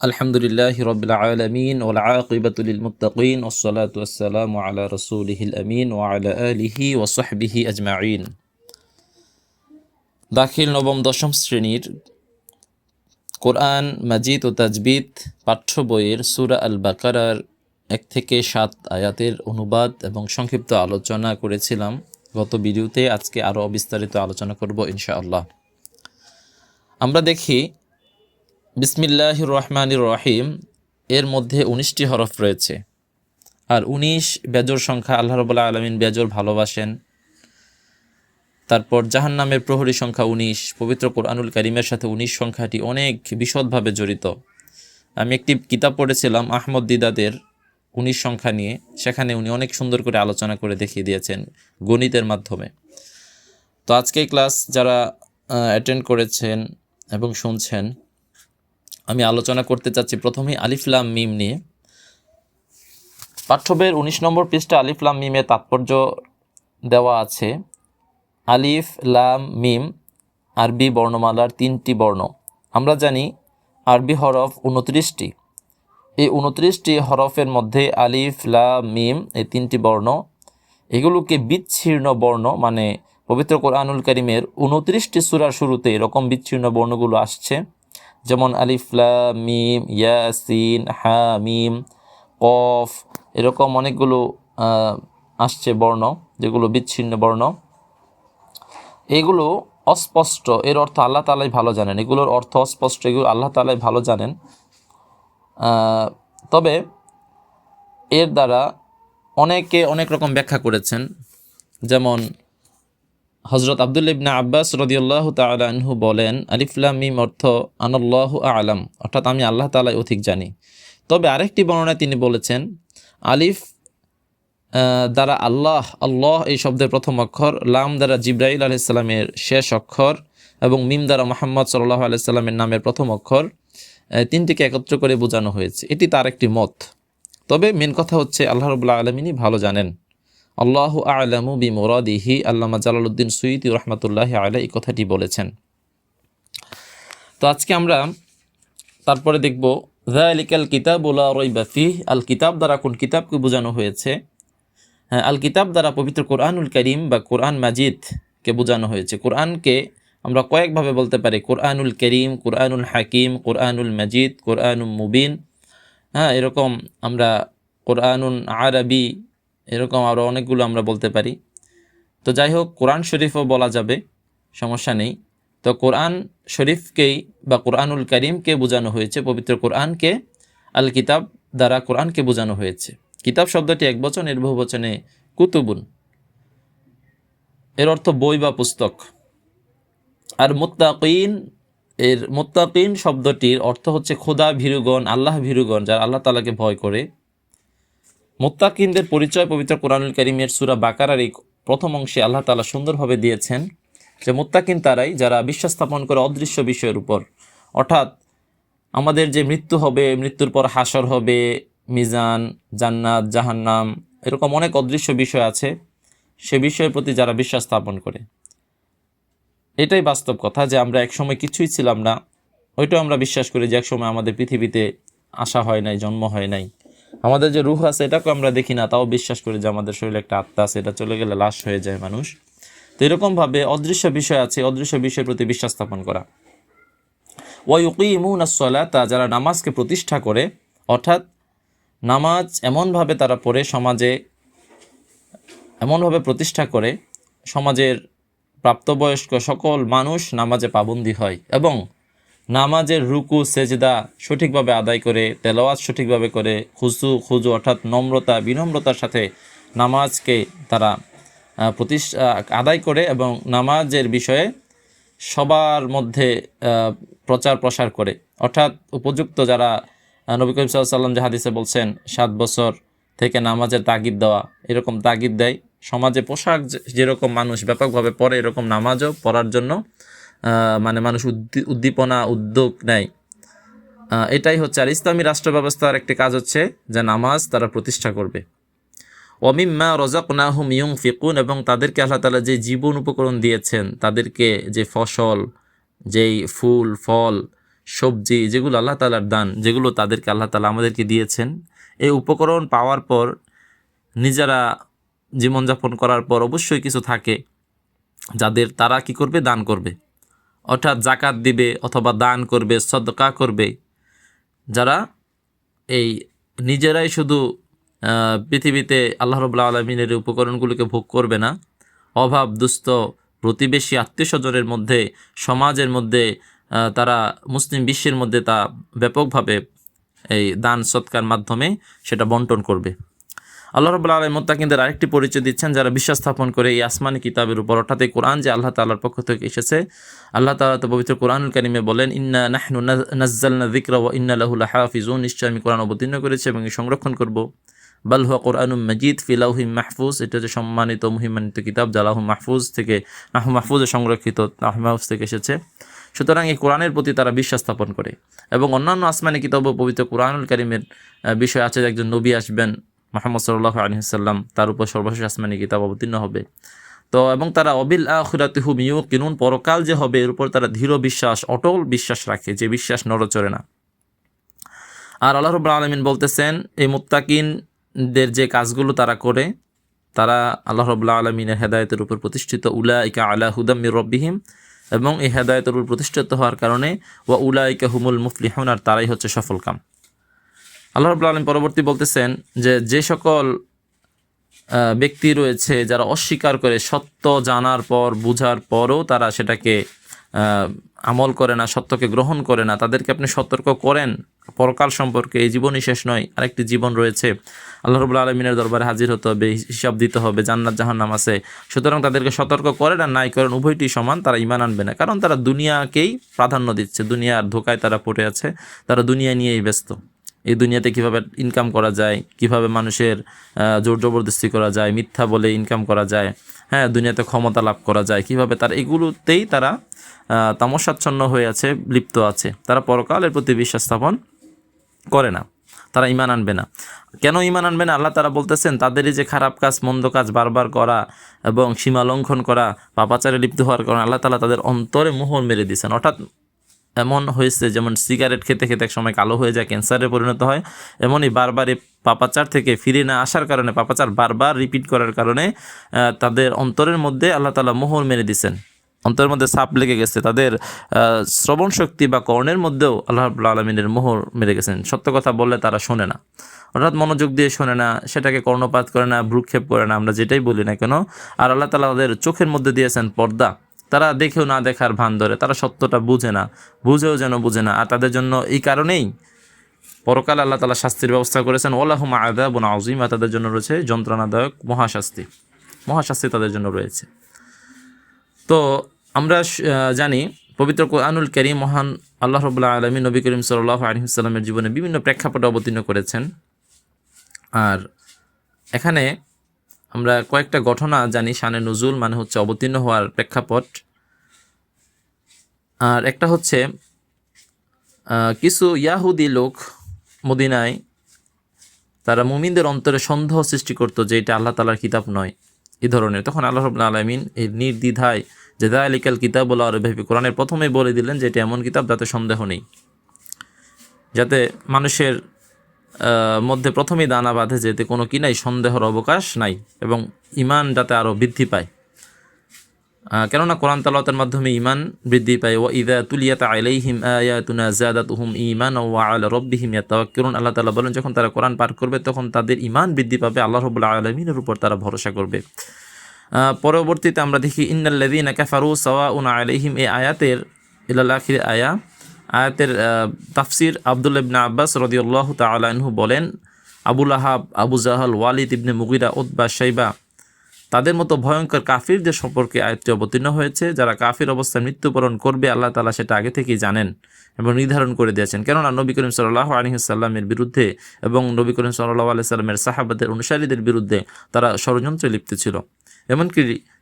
আলহামদুলিল্লাহ রবিল আলমিন ওলা আকিবাতুল মুতাকিন ওসলাত ওসালাম আলা রসুল আমিন ও আলা আলিহি ওসহবিহি আজমাইন। দাখিল নবম, দশম শ্রেণির কোরআন মাজিদ ও তাজবিদ পাঠ্য বইয়ের সুরা আল বাকারার এক থেকে সাত আয়াতের অনুবাদ এবং সংক্ষিপ্ত আলোচনা করেছিলাম। গত ভিডিওতে আজকে আরও বিস্তারিত আলোচনা করব ইনশাআল্লাহ। আমরা দেখি বিসমিল্লাহ রহমান রহিম। এর মধ্যে উনিশটি হরফ রয়েছে। আর উনিশ বেজর সংখ্যা আল্লাহ রবুল্লা আলমিন বেজর ভালোবাসেন। তারপর জাহান নামের প্রহরী সংখ্যা উনিশ, পবিত্র কোরআনুল করিমের সাথে উনিশ সংখ্যাটি অনেক বিশদভাবে জড়িত। আমি একটি কিতাব পড়েছিলাম আহমদ দিদাদের উনিশ সংখ্যা নিয়ে। সেখানে উনি অনেক সুন্দর করে আলোচনা করে দেখিয়ে দিয়েছেন গণিতের মাধ্যমে। তো আজকে ক্লাস যারা অ্যাটেন্ড করেছেন এবং শুনছেন আমি আলোচনা করতে চাচ্ছি প্রথমে আলিফলাম মিম নিয়ে। পাঠ্যবের উনিশ নম্বর পৃষ্ঠা আলিফলাম মিমের তাৎপর্য দেওয়া আছে। আলিফ লাম মিম, আরবি বর্ণমালার তিনটি বর্ণ। আমরা জানি আরবি হরফ উনত্রিশটি। এই উনত্রিশটি হরফের মধ্যে আলিফ লাম মিম, এই তিনটি বর্ণ, এগুলোকে বিচ্ছিন্ন বর্ণ মানে পবিত্র কোরআনুল করিমের উনত্রিশটি সুরার শুরুতে এরকম বিচ্ছিন্ন বর্ণগুলো আসছে। যেমন আলিফলা মিম, ইয়াসিন হা মিম কফ, এরকম অনেকগুলো আসছে বর্ণ, যেগুলো বিচ্ছিন্ন বর্ণ। এগুলো অস্পষ্ট, এর অর্থ আল্লাহ তালাই ভালো জানেন। এগুলোর অর্থ অস্পষ্ট, এগুলো আল্লাহ তালাই ভালো জানেন। তবে এর দ্বারা অনেকে অনেক রকম ব্যাখ্যা করেছেন। যেমন হজরত আবদুল ইবনা আব্বাস রদিউল্লাহ তালাহু বলেন আলিফুল্লাহ মিম অর্থ আনল্লাহ আলাম অর্থাৎ আমি আল্লাহ তালাই অধিক জানি। তবে আরেকটি বর্ণনায় তিনি বলেছেন, আলিফ দ্বারা আল্লাহ আল্লাহ এই শব্দের প্রথম অক্ষর, লাম দ্বারা জিব্রাইল আলাইসাল্লামের শেষ অক্ষর এবং মিম দ্বারা মোহাম্মদ সাল্লাহ আলাইসাল্লামের নামের প্রথম অক্ষর তিনটিকে একত্র করে বোঝানো হয়েছে। এটি তার একটি মত। তবে মেন কথা হচ্ছে, আল্লাহ রবুল্লাহ আলমিনই ভালো জানেন। আল্লাহ আলামু বি মোরাদিহি আল্লামা জালালউদ্দিন সুইদি রহমতুল্লাহ আলা এই কথাটি বলেছেন। তো আজকে আমরা তারপরে দেখব জালিকাল কিতাব উল্লা রইবাফি আল কিতাব দ্বারা কোন কিতাবকে বোঝানো হয়েছে? হ্যাঁ আল কিতাব দ্বারা পবিত্র কোরআনুল করিম বা কোরআন মাজিদকে বোঝানো হয়েছে। কোরআনকে আমরা কয়েকভাবে বলতে পারি, কোরআনুল করিম, কোরআনুল হাকিম, কোরআনুল মাজিদ কোরআনুল মুবিন। হ্যাঁ এরকম আমরা কোরআনুন আরবি এরকম আরও অনেকগুলো আমরা বলতে পারি। তো যাই হোক কোরআন শরীফও বলা যাবে, সমস্যা নেই। তো কোরআন শরীফকেই বা কোরআনুল করিমকে বোঝানো হয়েছে, পবিত্র কোরআনকে, আল কিতাব দ্বারা কোরআনকে বোঝানো হয়েছে। কিতাব শব্দটি এক বচন, এর বহু বচনে কুতুবুন। এর অর্থ বই বা পুস্তক। আর মোত্তাকিন, এর মোত্তাকিন শব্দটির অর্থ হচ্ছে খোদা ভীরুগণ, আল্লাহ ভীরুগণ, যারা আল্লাহ তালাকে ভয় করে। মোত্তাকিনদের পরিচয় পবিত্র কোরআনুল করিমের সুরা বাকারার এই প্রথম অংশে আল্লাহ তালা সুন্দরভাবে দিয়েছেন যে মোত্তাকিন তারাই যারা বিশ্বাস স্থাপন করে অদৃশ্য বিষয়ের উপর। অর্থাৎ আমাদের যে মৃত্যু হবে, মৃত্যুর পর হাসর হবে, মিজান, জান্নাত, জাহান্নাম, এরকম অনেক অদৃশ্য বিষয় আছে, সে বিষয়ের প্রতি যারা বিশ্বাস স্থাপন করে। এটাই বাস্তব কথা যে আমরা একসময় কিছুই ছিলাম না, ওইটাও আমরা বিশ্বাস করি যে একসময় আমাদের পৃথিবীতে আসা হয় নাই, জন্ম হয় নাই। আমাদের যে রুহ আছে এটাকে আমরা দেখি না, তাও বিশ্বাস করি যে আমাদের শরীরে একটা আত্মা আছে, এটা চলে গেলে লাশ হয়ে যায় মানুষ। তো এরকমভাবে অদৃশ্য বিষয় আছে, অদৃশ্য বিষয়ের প্রতি বিশ্বাস স্থাপন করা। ওয়ুকিমুন তা যারা নামাজকে প্রতিষ্ঠা করে, অর্থাৎ নামাজ এমনভাবে তারা পড়ে সমাজে, এমনভাবে প্রতিষ্ঠা করে, সমাজের প্রাপ্তবয়স্ক সকল মানুষ নামাজে পাবন্দী হয়। এবং নামাজের রুকু, সেজদা সঠিকভাবে আদায় করে তেলাওয়াজ সঠিকভাবে করে খুজু খুজু অর্থাৎ নম্রতা, বিনম্রতার সাথে নামাজকে তারা প্রতিষ্ঠা আদায় করে এবং নামাজের বিষয়ে সবার মধ্যে প্রচার প্রসার করে। অর্থাৎ উপযুক্ত যারা নবী করিম সাল্লাম যে হাদিসে বলছেন, সাত বছর থেকে নামাজের তাগিদ দেওয়া, এরকম তাগিদ দেয়। সমাজে পোশাক যেরকম মানুষ ব্যাপকভাবে পড়ে এরকম নামাজও পড়ার জন্য মানে মানুষ উদ্দীপনা, উদ্যোগ নেয়। এটাই হচ্ছে। আর ইসলামী রাষ্ট্র ব্যবস্থার একটি কাজ হচ্ছে যে নামাজ তারা প্রতিষ্ঠা করবে। অমিম্মা রজাক নাহুম ইয়ং ফিকুন এবং তাদেরকে আল্লাহ তালা যে জীবন উপকরণ দিয়েছেন, তাদেরকে যে ফসল, যেই ফুল, ফল, সবজি, যেগুলো আল্লাহ তালার দান, যেগুলো তাদেরকে আল্লাহ তালা আমাদেরকে দিয়েছেন, এই উপকরণ পাওয়ার পর, নিজেরা জীবনযাপন করার পর অবশ্যই কিছু থাকে, যাদের তারা কি করবে? দান করবে। অর্থাৎ জাকাত দিবে অথবা দান করবে, সদকা করবে। যারা এই নিজেরাই শুধু পৃথিবীতে আল্লাহ রবুল্লা আলমিনের উপকরণগুলোকে ভোগ করবে না, অভাব, দুস্থ, প্রতিবেশী আত্মীয় স্বজনের মধ্যে, সমাজের মধ্যে তারা মুসলিম বিশ্বের মধ্যে তা ব্যাপকভাবে এই দান সৎকার মাধ্যমে সেটা বন্টন করবে। আল্লাহ রবুল্লা আলম মোত্তাকিনদের আরেকটি পরিচয় দিচ্ছেন যারা বিশ্বাস স্থাপন করে এই আসমানি কিতাবের উপর। অর্থাৎ এই কোরআন যে আল্লাহ তাআলার পক্ষ থেকে এসেছে, আল্লাহ তাআলা তো পবিত্র কোরআনুল কারিমে বলেন, ইন্না নাহনু নাজ্জালনা যিকরা ওয়া ইন্না লাহু লাহাফিজুন। নিশ্চয় আমি কোরআন অবতীর্ণ করেছি এবং সংরক্ষণ করব। বাল হুয়া কোরআনুম মজিদ ফিলাউহিম মাহফুজ। এটা হচ্ছে সম্মানিত মহিমান্বিত কিতাব জালাহু মাহফুজ থেকে নাহু মাহফুজে সংরক্ষিত নাহু মাহফুজ থেকে এসেছে। সুতরাং এই কোরআনের প্রতি তারা বিশ্বাস স্থাপন করে এবং অন্যান্য আসমানি কিতাব পবিত্র কোরআনুল কারিমের বিষয় আছে একজন নবী আসবেন। মোহাম্মদ সাল্লাহ আলহিসাল্লাম তার উপর সর্বশেষ আসমানি কিতাব অবতীর্ণ হবে। তো এবং তারা অবিল আখিরাতি হুম ইউ কিনুন পরকাল যে হবে এর উপর তারা দৃঢ় বিশ্বাস, অটল বিশ্বাস রাখে, যে বিশ্বাস নড়চড়ে না। আর আল্লাহ রব আলমিন বলতেছেন, এই মুত্তাকিনদের যে কাজগুলো তারা করে, তারা আল্লাহ রবুল্লা আলমিনের হেদায়তের উপর প্রতিষ্ঠিত। উলা ইকা আলা হুদাম্মির রব্বিহিম। এবং এই হেদায়তের উপর প্রতিষ্ঠিত হওয়ার কারণে, ওয়া উলা ইকা হুমুল মুফলিহুন, আর তারাই হচ্ছে সফল কাম আল্লাহ রবুল্লা আলম পরবর্তী বলতেছেন যে যে সকল ব্যক্তি রয়েছে যারা অস্বীকার করে সত্য জানার পর, বুঝার পরও তারা সেটাকে আমল করে না, সত্যকে গ্রহণ করে না, তাদেরকে আপনি সতর্ক করেন। পরকাল সম্পর্কে এই জীবনই শেষ নয়, আরেকটি জীবন রয়েছে। আল্লাহ রবুল্লা আলমিনের দরবারে হাজির হতে হবে, হিসাব দিতে হবে, জান্নাত জাহান্নাম আছে। সুতরাং তাদেরকে সতর্ক করেন আর নাই করেন, উভয়টি সমান, তারা ইমান আনবে না। কারণ তারা দুনিয়াকেই প্রাধান্য দিচ্ছে, দুনিয়ার ধোকায় তারা পড়ে আছে, তারা দুনিয়া নিয়েই ব্যস্ত। এই দুনিয়াতে কীভাবে ইনকাম করা যায়, কীভাবে মানুষের জোর জবরদস্তি করা যায়, মিথ্যা বলে ইনকাম করা যায় হ্যাঁ দুনিয়াতে ক্ষমতা লাভ করা যায়, কীভাবে তার এগুলোতেই তারা তামসাচ্ছন্ন হয়ে আছে, লিপ্ত আছে। তারা পরকালের প্রতি বিশ্বাস স্থাপন করে না, তারা ইমান আনবে না। কেন ইমান আনবে না? আল্লাহ তারা বলতেছেন, তাদেরই যে খারাপ কাজ, মন্দ কাজ বারবার করা এবং সীমা লঙ্ঘন করা, পাপাচারে লিপ্ত হওয়ার কারণে আল্লাহ তালা তাদের অন্তরে মোহর মেরে দিয়েছেন। অর্থাৎ এমন হয়েছে, যেমন সিগারেট খেতে খেতে এক সময় কালো হয়ে যায়, ক্যান্সারে পরিণত হয়। এমনই বারবার এই পাপাচার থেকে ফিরে না আসার কারণে, পাপাচার বারবার রিপিট করার কারণে তাদের অন্তরের মধ্যে আল্লাহ তালা মোহর মেরে দিছেন অন্তরের মধ্যে সাপ লেগে গেছে, তাদের শ্রবণ শক্তি বা কর্ণের মধ্যেও আল্লাহ আলমিনের মোহর মেরে গেছেন। সত্য কথা বললে তারা শোনে না। অর্থাৎ মনোযোগ দিয়ে শোনে না, সেটাকে কর্ণপাত করে না, ভ্রুক্ষেপ করে না, আমরা যেটাই বলি না কেন, আর আল্লাহ তালা তাদের চোখের মধ্যে দিয়েছেন পর্দা। তারা দেখেও না দেখার ভান ধরে, তারা সত্যটা বুঝে না, বুঝেও যেন বুঝে না। আর তাদের জন্য এই কারণেই পরকাল আল্লাহ তালা শাস্তির ব্যবস্থা করেছেন ওলাহুমা আদা বোন আজিমা তাদের জন্য রয়েছে যন্ত্রণাদায়ক মহাশাস্তি। মহাশাস্তি তাদের জন্য রয়েছে। তো আমরা জানি, পবিত্র কোরআনুল করিম মহান আল্লাহ রবুল্লাহ আলমী নবী করিম সাল্লাহ আলহিমসাল্লামের জীবনে বিভিন্ন প্রেক্ষাপটে অবতীর্ণ করেছেন। আর এখানে আমরা কয়েকটা ঘটনা জানি, শানে নজুল মানে হচ্ছে অবতীর্ণ হওয়ার প্রেক্ষাপট। আর একটা হচ্ছে কিছু ইয়াহুদি লোক মদিনায়, তারা মুমিনদের অন্তরে সন্দেহ সৃষ্টি করতো যে এটা আল্লাহ তালার কিতাব নয় এই ধরনের। তখন আল্লাহ রবুল্লা আলমিন এই নির্দ্বিধায় যে দা আলিকাল কিতাব বলা আর ভেবে কোরআনের প্রথমেই বলে দিলেন যে এটা এমন কিতাব যাতে সন্দেহ নেই, যাতে মানুষের মধ্যে প্রথমেই দানা বাঁধে যেতে কোনো কি নাই, সন্দেহের অবকাশ নাই এবং ইমান যাতে আরও বৃদ্ধি পায়। কেননা কোরআন তালাতের মাধ্যমে ইমান বৃদ্ধি পায়। ও ইদা তুলিয়াত আলাইহিম আয়াতুনা জাদাতুহুম ঈমান ওয়া আলা রাব্বিহিম ইয়াতাওয়াক্কালুন। আল্লাহ তাআলা বলেন, যখন তারা কোরআন পাঠ করবে, তখন তাদের ইমান বৃদ্ধি পাবে, আল্লাহ রাব্বুল আলামিনের উপর তারা ভরসা করবে। পরবর্তীতে আমরা দেখি ইন্নাল্লাযীনা কাফারু সাওয়াউন আলাইহিম। এই আয়াতের, ইলাল আখির আয়া আয়াতের তাফসির আব্দুল ইবনে আব্বাস রাদিয়াল্লাহু তাআলা আনহু বলেন Abul Ahab Abu Jahal, Walid ibn Mughira, Utba, Shaiba, তাদের মতো ভয়ঙ্কর কাফিরদের সম্পর্কে আয়ত্তে অবতীর্ণ হয়েছে। যারা কাফির অবস্থায় মৃত্যুবরণ করবে, আল্লাহ তালা সেটা আগে থেকেই জানেন এবং নির্ধারণ করে দিয়েছেন। কেননা নবী করিম সাল্লাহ আলহিসাল্লামের বিরুদ্ধে এবং নবী করিম সাল্লাহ আলাইসাল্লামের সাহাবাদের, অনুসারীদের বিরুদ্ধে তারা ষড়যন্ত্রে লিপ্ত ছিল। এমনকি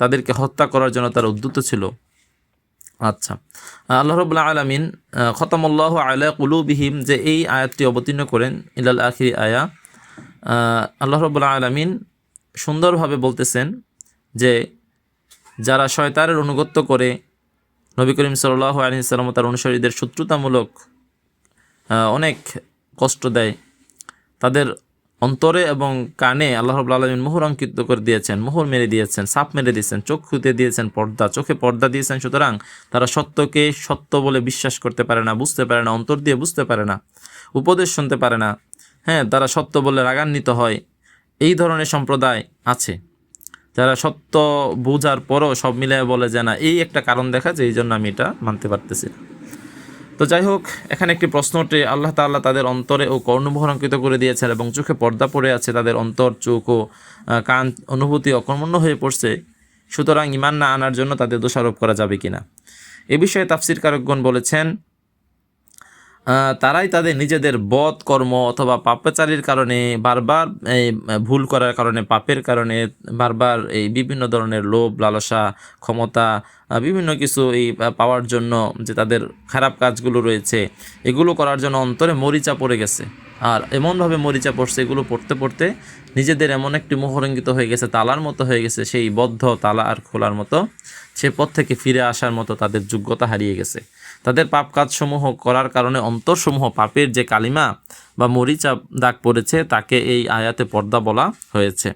তাদেরকে হত্যা করার জন্য তারা উদ্যত ছিল। আচ্ছা। আল্লাহ রবুল্লা আলমিন খতামুল্লাহ আলা কুলুবিহিম, যে এই আয়াতটি অবতীর্ণ করেন ইলাল আখির আয়া আল্লাহ রবুল্লা আলমিন সুন্দরভাবে বলতেছেন যে যারা শয়তানের অনুগত্য করে নবী করিম সাল্লাহ আলী সাল্লাম তার অনুসারীদের শত্রুতামূলক অনেক কষ্ট দেয়, তাদের অন্তরে এবং কানে আল্লাহ রবুল্লা আলমিন মোহর অঙ্কিত করে দিয়েছেন, মোহর মেরে দিয়েছেন, সাপ মেরে দিয়েছেন, চোখ খুঁতে দিয়েছেন, পর্দা, চোখে পর্দা দিয়েছেন, সুতরাং তারা সত্যকে সত্য বলে বিশ্বাস করতে পারে না, বুঝতে পারে না, অন্তর দিয়ে বুঝতে পারে না, উপদেশ শুনতে পারে না। হ্যাঁ তারা সত্য বলে রাগান্বিত হয়। এই ধরনের সম্প্রদায় আছে। যারা সত্য বোঝার পরও সব মিলে বলে যে না, এই একটা কারণ দেখা যায়, এই জন্য আমি এটা মানতে পারতেছি না। তো যাই হোক এখানে একটি প্রশ্ন ওঠে, আল্লাহ তাল্লাহ তাদের অন্তরে ও কর্ণমোহরাঙ্কিত করে দিয়েছেন এবং চোখে পর্দা পড়ে আছে, তাদের অন্তর, চোখ ও কান অনুভূতি অকর্মণ্য হয়ে পড়ছে, সুতরাং ইমান না আনার জন্য তাদের দোষারোপ করা যাবে কিনা? এ বিষয়ে তাফসির কারকগণ বলেছেন তারাই তাদের নিজেদের বধ কর্ম অথবা পাপাচারীর কারণে বারবার এই ভুল করার কারণে, পাপের কারণে বারবার এই বিভিন্ন ধরনের লোভ, লালসা, ক্ষমতা বিভিন্ন কিছু এই পাওয়ার জন্য যে তাদের খারাপ কাজগুলো রয়েছে, এগুলো করার জন্য অন্তরে মরিচা পড়ে গেছে। আর এমনভাবে মরিচা পড়ছে, এগুলো পড়তে পড়তে নিজেদের এমন একটি মোহরঙ্গিত হয়ে গেছে, তালার মতো হয়ে গেছে, সেই বদ্ধ তালা আর খোলার মতো, সে পথ থেকে ফিরে আসার মতো তাদের যোগ্যতা হারিয়ে গেছে। তাদের পাপ কাজসমূহ করার কারণে অন্তরসমূহ পাপের যে কালিমা বা মরিচা দাগ পড়েছে, তাকে এই আয়াতে পর্দা বলা হয়েছে।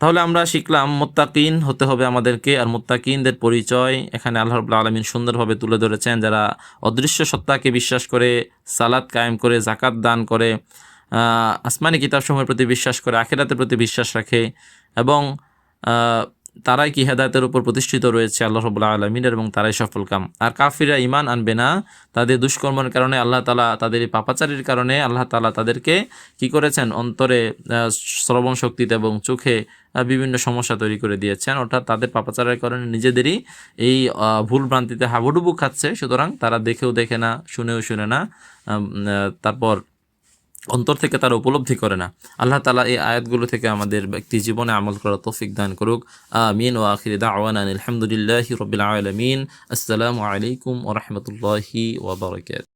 তাহলে আমরা শিখলাম, মোত্তাকিন হতে হবে আমাদেরকে, আর মোত্তাকিনদের পরিচয় এখানে আল্লাহ রাব্বুল আলমিন সুন্দরভাবে তুলে ধরেছেন। যারা অদৃশ্য সত্তাকে বিশ্বাস করে সালাদ কায়েম করে জাকাত দান করে আসমানি কিতাবসমূহের প্রতি বিশ্বাস করে, আখেরাতের প্রতি বিশ্বাস রাখে এবং তারাই কি হেদায়তের উপর প্রতিষ্ঠিত রয়েছে আল্লাহ রবুল্লা আলমিনের এবং তারাই সফল কাম। আর কাফিরা ইমান আনবে না। তাদের দুষ্কর্মের কারণে আল্লাহ তালা তাদের এই পাপাচারির কারণে আল্লাহ তালা তাদেরকে কি করেছেন? অন্তরে শ্রবণ শক্তিতে এবং চোখে বিভিন্ন সমস্যা তৈরি করে দিয়েছেন। অর্থাৎ তাদের পাপাচারের কারণে নিজেদেরই এই ভুল ভ্রান্তিতে হাবুডুবু খাচ্ছে। সুতরাং তারা দেখেও দেখে না, শুনেও শুনে না। তারপর অন্তর থেকে তারা উপলব্ধি করে না। আল্লাহ তালা এই আয়াতগুলো থেকে আমাদের ব্যক্তি জীবনে আমল করা তৌফিক দান করুক। আমিন। ও আখির দাওয়ান আলহামদুলিল্লাহ রবিল আলমিন। আসসালামু আলাইকুম ওরহমতুল্লাহি ওবরকাত